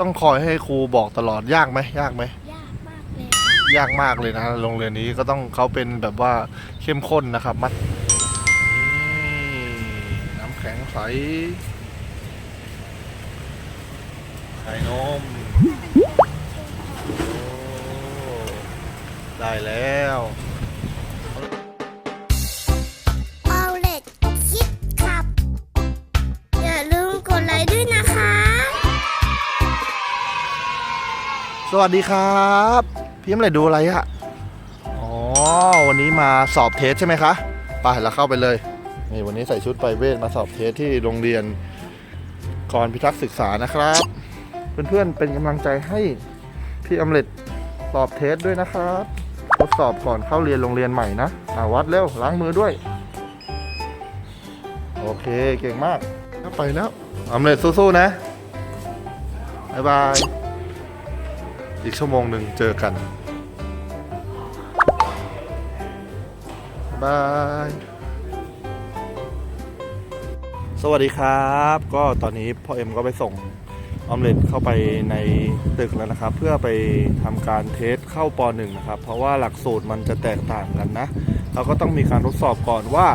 ต้องคอยให้ครูบอกตลอดยากไหมยากไหมยากมากเลยค่ะยากมากเลยนะโรงเรียนนี้ก็ต้องเขาเป็นแบบว่าเข้มข้นนะครับ มัดนี่น้ำแข็งใสไข่นมโอ้ได้แล้ว วัสดีครับ พี่ยมเลยดูอะไรอะอ๋อวันนี้มาสอบเทสใช่ไหมคะไปเราเข้าไปเลยนี่วันนี้ใส่ชุดไปเวทมาสอบเทสที่โรงเรียนกรพิทักษ์ศึกษานะครับ เพื่อนๆเป็นกำลังใจให้พี่อำเร็จสอบเทสด้วยนะครับทดสอบก่อนเข้าเรียนโรงเรียนใหม่นะอ่าวัดเร็วล้างมือด้วย โอเคเก่งมากไปแล้วอำเร็จสู้ๆนะบ๊ายบาย อีกชั่วโมงหนึ่งเจอกันบาย สวัสดีครับ ก็ตอนนี้พ่อเอ็มก็ไปส่งออมเล็ตเข้าไปในตึกแล้วนะครับ เพื่อไปทำการเทสเข้าป .1 นะครับ เพราะว่าหลักสูตรมันจะแตกต่างกันนะ เราก็ต้องมีการทดสอบก่อนว่า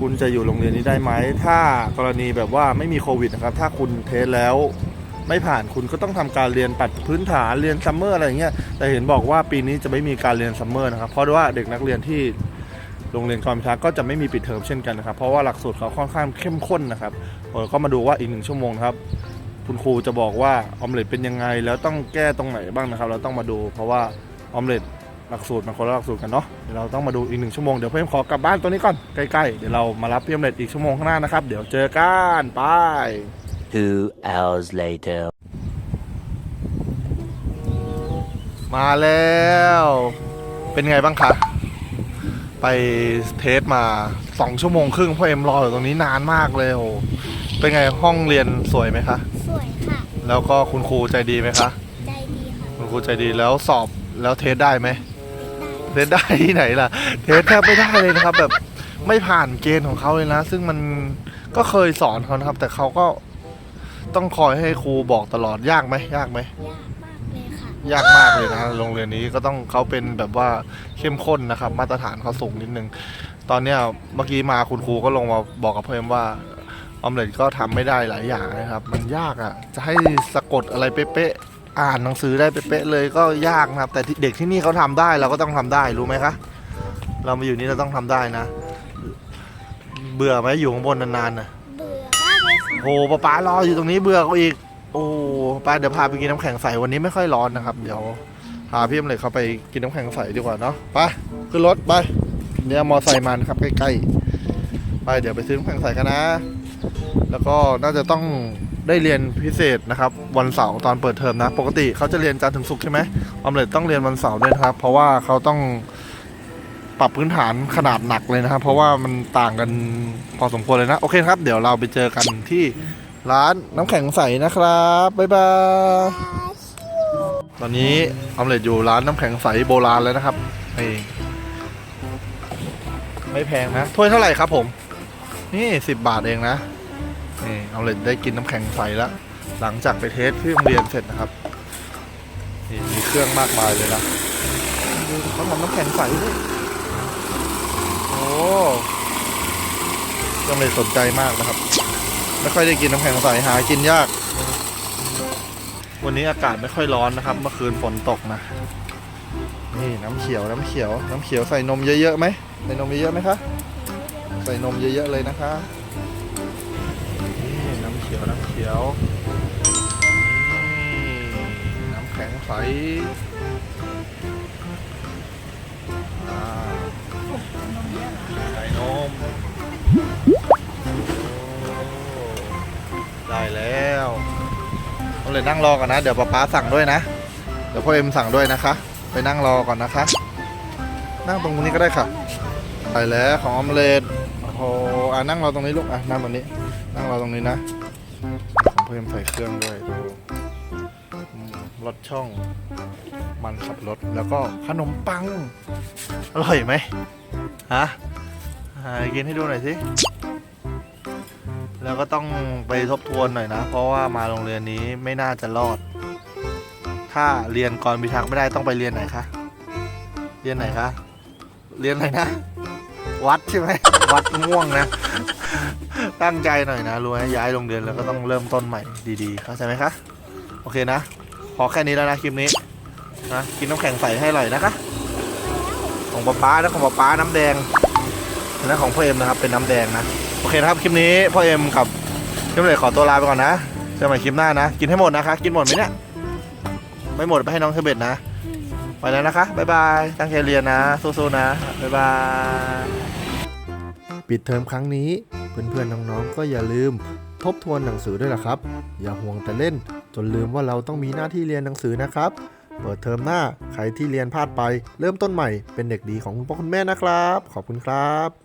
คุณจะอยู่โรงเรียนนี้ได้ไหม ถ้ากรณีแบบว่าไม่มีโควิดนะครับ ถ้าคุณเทสแล้ว ไม่ผ่านคุณก็ต้องทำการเรียนปัดพื้นฐานเรียนซัมเมอร์อะไรอย่างเงี้ยแต่เห็นบอกว่าปีนี้จะไม่มีการเรียนซัมเมอร์นะครับเพราะว่าเด็กนักเรียนที่โรงเรียนกรพิทักษ์ก็จะไม่มีปิดเทอมเช่นกันนะครับ เพราะว่าหลักสูตรเขาค่อนข้างเข้มข้นนะครับเราก็มาดูว่าอีกหนึ่งชั่วโมงครับคุณครูจะบอกว่าออมเล็ตเป็นยังไง แล้วต้องแก้ตรงไหนบ้างนะครับ เราต้องมาดู เพราะว่าออมเล็ตหลักสูตรมันคนละหลักสูตรกันเนาะเดี๋ยวเราต้องมาดูอีกหนึ่งชั่วโมงเดี๋ยวเพื่อนขอกลับบ้านตัวนี้ก่อนใกล้ๆเดี๋ยวเรามารับพี่ออมเล็ตอีกชั่วโมงข้างหน้านะครับ เดี๋ยวเจอกันไป Two hours later. มาแล้ว เป็นไงบ้างคะ ไปเทสมาสองชั่วโมงครึ่งพ่อเอ็มรออยู่ตรงนี้นานมากเลยโอ้โหเป็นไงห้องเรียนสวยไหมคะ สวยค่ะ แล้วก็คุณครูใจดีไหมคะ ใจดีค่ะ คุณครูใจดีแล้วสอบแล้วเทสได้ไหมเทสได้ที่ไหนล่ะ เทสแทบไม่ได้เลยนะครับ แบบไม่ผ่านเกณฑ์ของเขาเลยนะ ซึ่งมันก็เคยสอนเขานะครับ แต่เขาก็ ต้องคอยให้ครูบอกตลอดยากไหมยากไหมยากมากเลยค่ะ ยากมากเลยนะโรงเรียนนี้ก็ต้องเขาเป็นแบบว่าเข้มข้นนะครับ มาตรฐานเขาสูงนิดนึง ตอนเนี้ยเมื่อกี้มาคุณครูก็ลงมาบอกกับเพิ่มว่าออมเล็ตก็ทำไม่ได้หลายอย่างนะครับ มันยากอะ่ะ จะให้สะกดอะไรเป๊ะๆอ่านหนังสือได้เป๊ะๆเลยก็ยากนะครับ แต่ที่เด็กที่นี่เขาทำได้เราก็ต้องทำได้รู้ไหมคะเรามาอยู่นี่เราต้องทำได้นะ เบื่อไหมอยู่ข้างบนนานๆนะ โอ้ป๊าป๊ารออยู่ตรงนี้เบื่อเขาอีก โอ้ไปเดี๋ยวพาไปกินน้ำแข็งใสวันนี้ไม่ค่อยร้อนนะครับ เดี๋ยวพาพี่เอมเลยเขาไปกินน้ำแข็งใสดีกว่าเนาะไปขึ้นรถไปเนี่ยมอไซค์มานะครับใกล้ๆ ไปเดี๋ยวไปซื้อน้ำแข็งใสกันนะ แล้วก็น่าจะต้องได้เรียนพิเศษนะครับ วันเสาร์ตอนเปิดเทอมนะ ปกติเขาจะเรียนจันทร์ถึงศุกร์ใช่ไหมออมเล็ตต้องเรียนวันเสาร์ด้วยนะครับ เพราะว่าเขาต้อง ปรับพื้นฐานขนาดหนักเลยนะครับ เพราะว่ามันต่างกันพอสมควรเลยนะ โอเคครับ เดี๋ยวเราไปเจอกันที่ร้านน้ำแข็งใสนะครับ บ๊ายบาย ตอนนี้ออมเล็ตอยู่ร้านน้ำแข็งใสโบราณแล้วนะครับนี่ไม่แพงนะ ถ้วยเท่าไหร่ครับผม นี่สิบบาทเองนะ นี่ออมเล็ตได้กินน้ำแข็งใสแล้ว หลังจากไปเทสที่โรงเรียนเสร็จนะครับนี่มีเครื่องมากมายเลยนะเขาทำน้ำแข็งใสด้วย ยังเลยสนใจมากนะครับ ไม่ค่อยได้กินน้ำแข็งใสหากินยาก วันนี้อากาศไม่ค่อยร้อนนะครับ เมื่อคืนฝนตกนะ นี่น้ำเขียวน้ำเขียว น้ำเขียวใส่นมเยอะๆไหมใส่นมเยอะๆไหมคะใส่นมเยอะๆเลยนะคะนี่น้ำเขียวน้ำเขียวนี่น้ำแข็งใส ได้แล้วต้องเลยนั่งรอก่อนนะ เดี๋ยวป๊าป๊าสั่งด้วยนะ เดี๋ยวพ่อเอ็มสั่งด้วยนะคะ ไปนั่งรอก่อนนะคะ นั่งตรงนี้ก็ได้ค่ะไปแล้วของออมเล็ตโอ้โหอะนั่งรอตรงนี้ลูกอะนั่งตรงนี้ นั่งรอตรงนี้นะของเพิ่มใส่เครื่องด้วยรถช่องมันขับรถแล้วก็ขนมปัง อร่อยไหมฮะกินให้ดูหน่อยสิ แล้วก็ต้องไปทบทวนหน่อยนะ เพราะว่ามาโรงเรียนนี้ไม่น่าจะรอด ถ้าเรียนกรพิทักษ์ไม่ได้ต้องไปเรียนไหนคะ เรียนไหนคะ เรียนไหนนะ วัดใช่ไหม วัดม่วงนะ ตั้งใจหน่อยนะรู้ไหมย้ายโรงเรียนแล้วก็ต้องเริ่มต้นใหม่ดีๆ เข้าใจไหมคะ โอเคนะพอแค่นี้แล้วนะคลิปนี้นะกินน้ำแข็งใส่ให้อร่อยนะคะ ของป๊าป๊าและของป๊าป๊าน้ำแดงและของพ่อเอ็มนะครับเป็นน้ำแดงนะ โอเคนะครับคลิปนี้พ่อเอ็มกับพี่เลยขอตัวลาไปก่อนนะเจอกันใหม่คลิปหน้านะ กินให้หมดนะคะ กินหมดไหมเนี่ย ไม่หมดไปให้น้องเทเบตนะ ไปแล้วนะคะ บ๊ายบาย ตั้งใจเรียนนะ สู้ๆนะ บ๊ายบาย ปิดเทอมครั้งนี้ เพื่อนๆน้องๆก็อย่าลืม ทบทวนหนังสือด้วยล่ะครับ อย่าห่วงแต่เล่น จนลืมว่าเราต้องมีหน้าที่เรียนหนังสือนะครับ เปิดเทอมหน้า ใครที่เรียนพลาดไป เริ่มต้นใหม่เป็นเด็กดีของคุณพ่อคุณแม่นะครับ ขอบคุณครับ